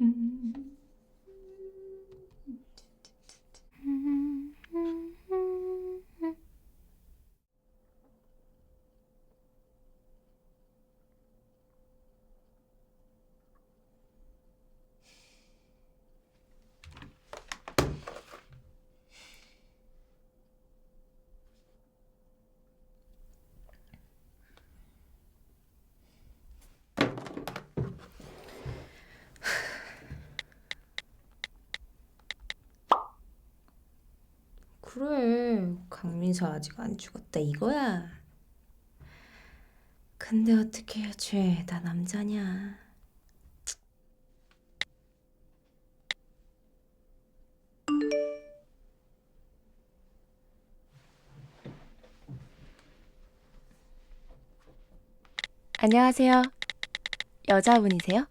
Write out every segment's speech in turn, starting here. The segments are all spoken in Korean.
Hmm. 그래 강민서 아직 안 죽었다 이거야 근데 어떻게 죄다 남자냐 안녕하세요. 여자분이세요?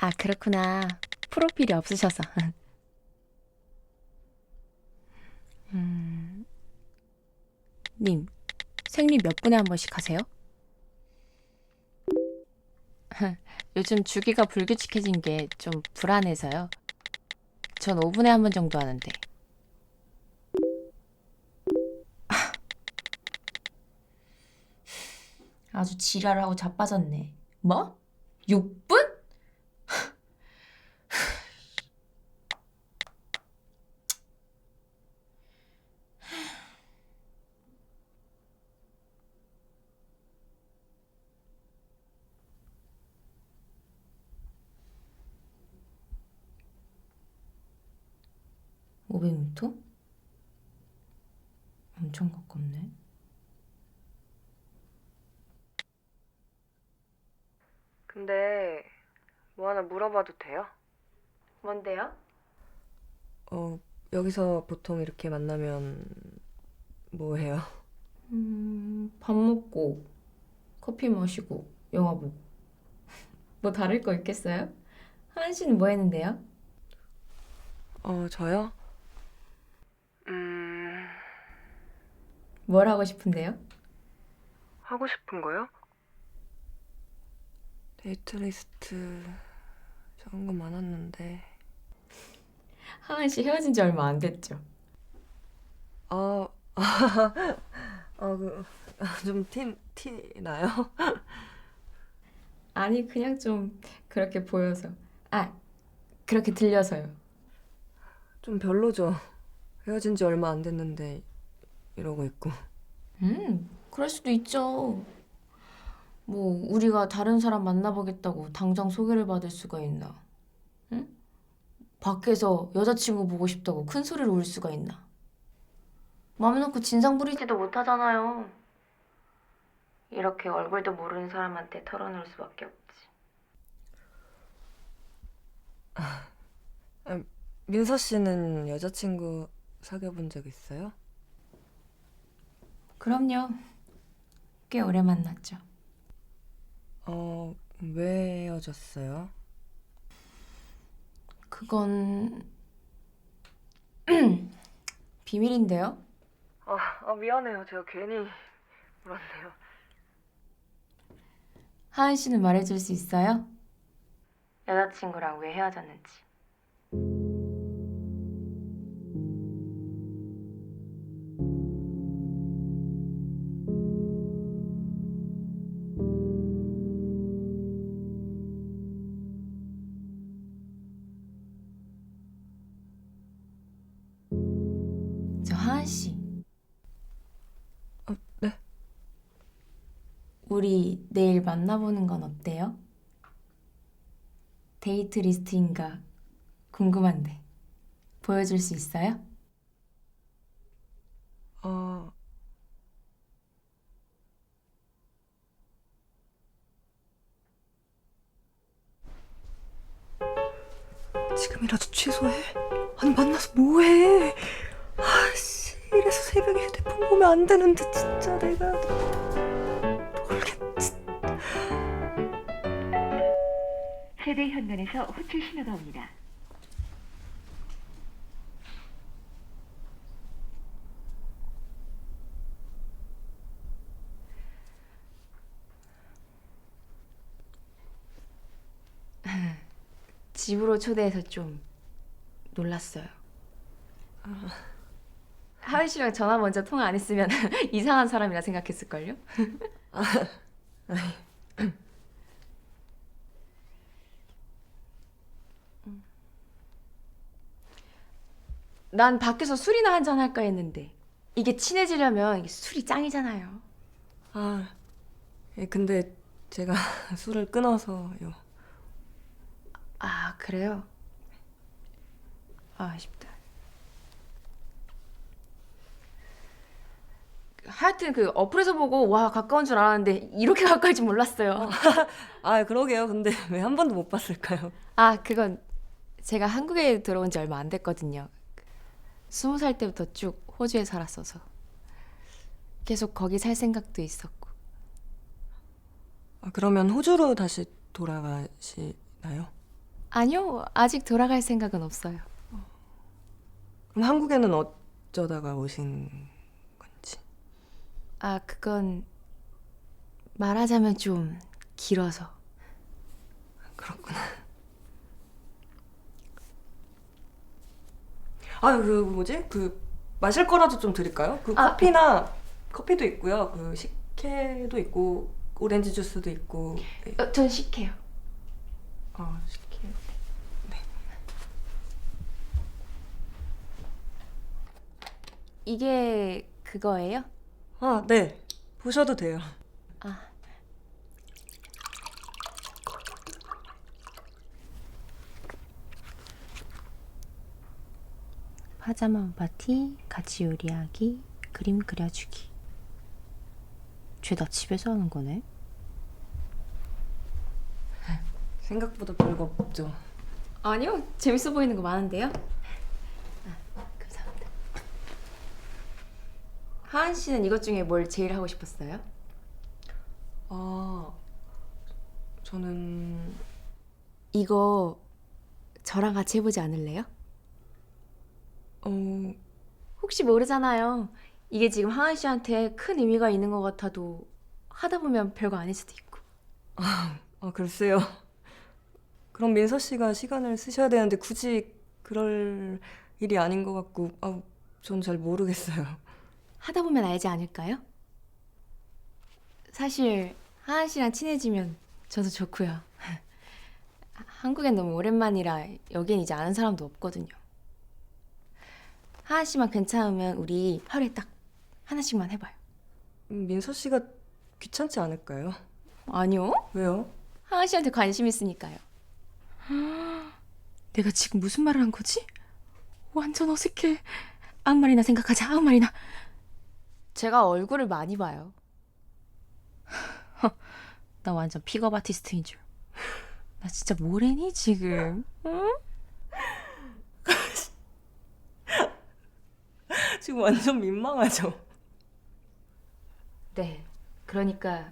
아, 그렇구나. 프로필이 없으셔서. 음, 님, 생리 몇 분에 한 번씩 하세요? 요즘 주기가 불규칙해진 게 좀 불안해서요. 전 5분에 한 번 정도 하는데. 아주 지랄하고 자빠졌네 뭐? 6분? (500m) 엄청 가깝네 근데 뭐 하나 물어봐도 돼요? 뭔데요? 어, 여기서 보통 이렇게 만나면 뭐 해요? 음, 밥 먹고 커피 마시고 영화 보고 뭐 다를 거 있겠어요? 하은 씨는 뭐 했는데요? 어, 저요? 음, 뭘 하고 싶은데요? 하고 싶은 거요? 데이트 리스트 적은 거 많았는데. 하은 씨 헤어진 지 얼마 안 됐죠? 아, 아, 그, 좀 티, 티 나요? 아니 그냥 좀 그렇게 보여서 아 그렇게 들려서요 좀 별로죠. 헤어진 지 얼마 안 됐는데 이러고 있고. 음 그럴 수도 있죠. 뭐 우리가 다른 사람 만나보겠다고 당장 소개를 받을 수가 있나? 응? 밖에서 여자친구 보고 싶다고 큰 소리를 울 수가 있나? 맘 놓고 진상 부리지도 못하잖아요. 이렇게 얼굴도 모르는 사람한테 털어놓을 수밖에 없지. 민서 씨는 여자친구 사귀어 본 적 있어요? 그럼요 꽤 오래 만났죠 어, 왜 헤어졌어요? 그건 비밀인데요. 아, 아 미안해요. 제가 괜히 물었네요. 하은 씨는 말해줄 수 있어요? 여자친구랑 왜 헤어졌는지. 저 하은 씨. 어, 네? 우리 내일 만나보는 건 어때요? 데이트 리스트인가 궁금한데 보여줄 수 있어요? 어, 지금이라도 취소해? 아니 만나서 뭐해? 이래서 새벽에 휴대폰 보면 안 되는데 진짜 내가 모르겠지. 세대 현면에서 호출 신호가 옵니다. 집으로 초대해서 좀 놀랐어요. 아. 하은 씨랑 전화 먼저 통화 안 했으면 이상한 사람이라 생각했을걸요? 난 밖에서 술이나 한잔 할까 했는데 이게 친해지려면 이게 술이 짱이잖아요. 아, 예, 근데 제가 술을 끊어서요. 아 그래요? 아, 아쉽다. 하여튼 그 어플에서 보고 와 가까운 줄 알았는데 이렇게 가까울 줄 몰랐어요. 아, 그러게요. 근데 왜 한 번도 못 봤을까요? 아 그건 제가 한국에 들어온 지 얼마 안 됐거든요. 스무 살 때부터 쭉 호주에 살았어서 계속 거기 살 생각도 있었고. 아, 그러면 호주로 다시 돌아가시나요? 아니요 아직 돌아갈 생각은 없어요. 그럼 한국에는 어쩌다가 오신? 아 그건 말하자면 좀 길어서. 그렇구나. 아, 그 뭐지? 그 마실 거라도 좀 드릴까요? 그 아. 커피나 커피도 있고요. 그 식혜도 있고 오렌지 주스도 있고. 네. 어, 전 식해요. 아, 식혜. 이게 그거예요? 아, 네. 보셔도 돼요. 아. 파자마 파티, 같이 요리하기, 그림 그려주기. 죄다 집에서 하는 거네. 생각보다 별거 없죠. 아니요 재밌어 보이는 거 많은데요? 아, 감사합니다. 하은 씨는 이것 중에 뭘 제일 하고 싶었어요? 아, 저는 이거 저랑 같이 해보지 않을래요? 어, 혹시 모르잖아요. 이게 지금 하은 씨한테 큰 의미가 있는 것 같아도 하다 보면 별거 아닐 수도 있고. 아, 글쎄요. 그럼 민서 씨가 시간을 쓰셔야 되는데 굳이 그럴 일이 아닌 것 같고, 아, 전 잘 모르겠어요. 하다 보면 알지 않을까요? 사실 하은 씨랑 친해지면 저도 좋고요. 한국엔 너무 오랜만이라 여긴 이제 아는 사람도 없거든요. 하은 씨만 괜찮으면 우리 하루에 딱 하나씩만 해봐요. 음, 민서 씨가 귀찮지 않을까요? 아니요. 왜요? 하은 씨한테 관심 있으니까요. 내가 지금 무슨 말을 한 거지? 완전 어색해. 아무 말이나 생각하자. 아무 말이나. 제가 얼굴을 많이 봐요. 나 완전 픽업 아티스트인 줄. 나 진짜 뭐래니 지금? 지금 완전 민망하죠? 네. 그러니까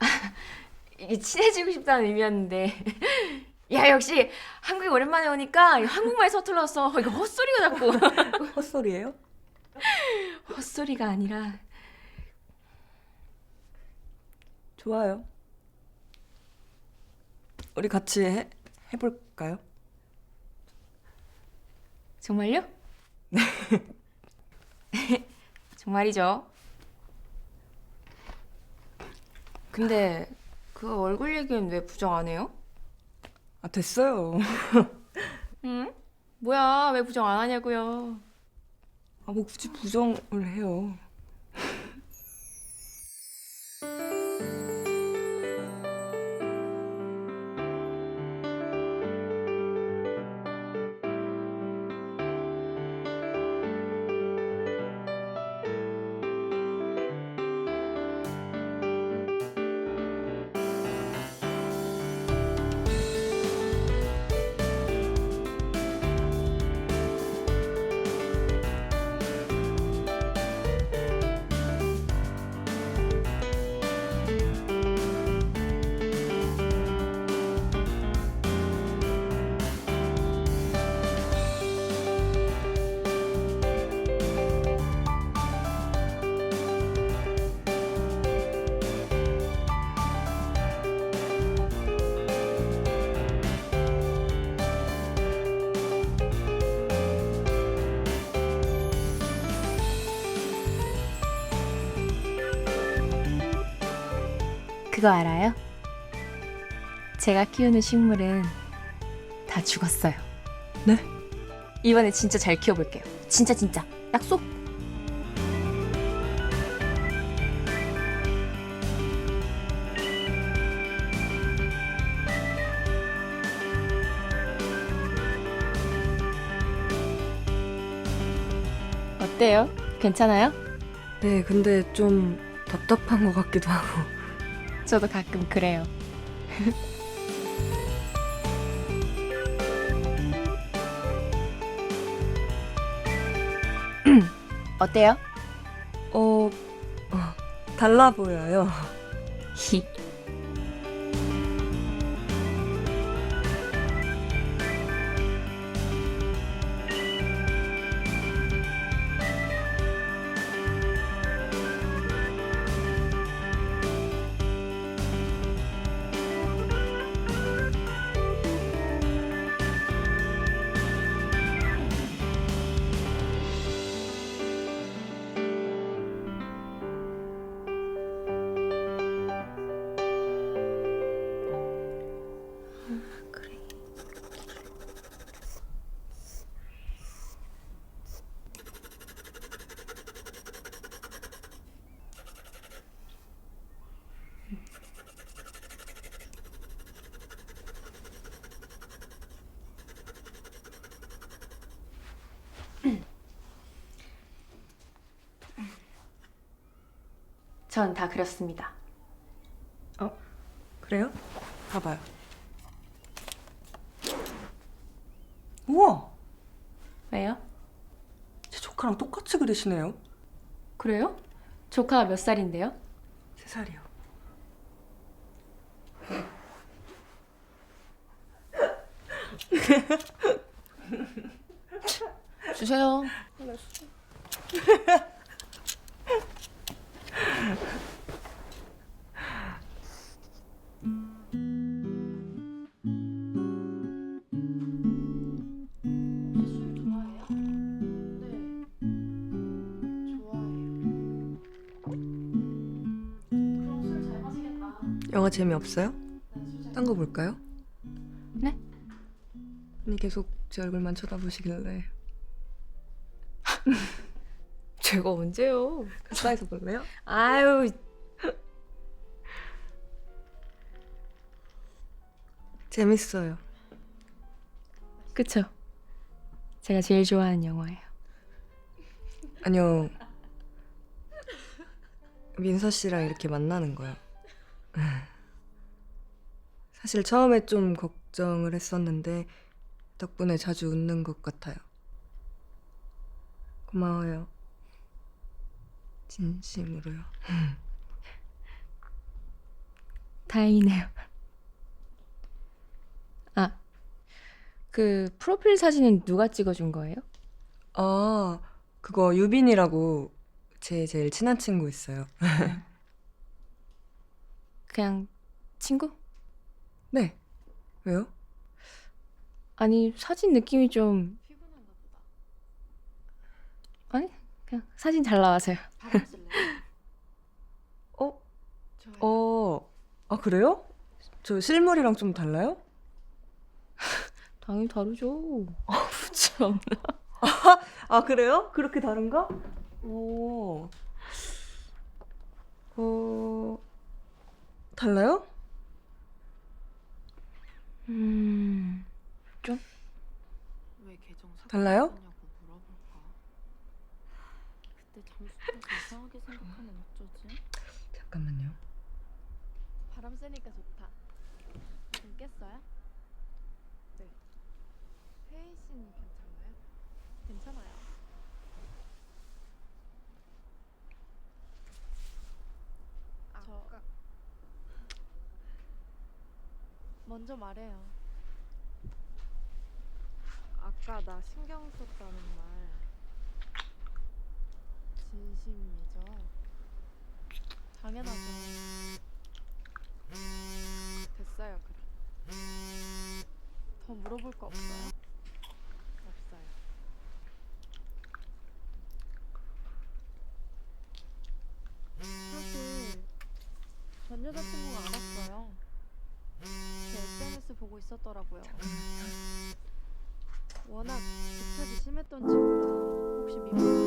이게 친해지고 싶다는 의미였는데 야 역시 한국에 오랜만에 오니까 한국말 서툴러서 이거 헛소리가 자꾸 헛소리예요? 헛소리가 아니라 좋아요. 우리 같이 해, 해볼까요? 정말요? 네. 정말이죠. 근데 그 얼굴 얘기는 왜 부정 안 해요? 아, 됐어요. 응? 뭐야 왜 부정 안 하냐고요? 아, 뭐 굳이 부정을 해요. 그거 알아요? 제가 키우는 식물은 다 죽었어요. 네? 이번에 진짜 잘 키워볼게요. 진짜 진짜 약속. 어때요? 괜찮아요? 네, 근데 좀 답답한 것 같기도 하고. 저도 가끔 그래요. 어때요? 어, 어, 달라 보여요. 히. 전 다 그렸습니다. 그래요? 봐봐요. 우와! 왜요? 제 조카랑 똑같이 그리시네요. 그래요? 조카가 몇 살인데요? 세 살이요. 주세요. 영화 재미없어요? 딴 거 볼까요? 네? 아니 계속 제 얼굴만 쳐다보시길래 제가 언제요? 가까이서 볼래요? 아유, 재밌어요. 그쵸? 제가 제일 좋아하는 영화예요. 아니요. 민서 씨랑 이렇게 만나는 거요. 사실 처음에 좀 걱정을 했었는데 덕분에 자주 웃는 것 같아요. 고마워요. 진심으로요. 다행이네요. 아, 그 프로필 사진은 누가 찍어준 거예요? 아, 그거 유빈이라고 제 제일 친한 친구 있어요. 그냥 친구? 네. 왜요? 아니 사진 느낌이 좀 아니 그냥 사진 잘 나와서요. 어? 어. 아, 그래요? 저 실물이랑 좀 달라요? 당연히 다르죠. 참. 아, 그래요? 그렇게 다른가? 오. 어. 달라요? 음, 왜 계정 달라요 물어볼까? 그때 잠수타서 이상하게 생각하면 어쩌지? 잠깐만요. 바람 쐬니까 좋다. 좀 깼어요? 네. 혜인 씨는 괜찮아요? 괜찮아요. 아까 먼저 말해요. 아까 나 신경 썼다는 말 진심이죠? 당연하죠. 됐어요, 그럼. 더 물어볼 거 없어요? 없어요. 사실 전 여자친구가 알았어요. 제 SNS 보고 있었더라고요. 워낙 집착이 심했던 친구라 혹시 미국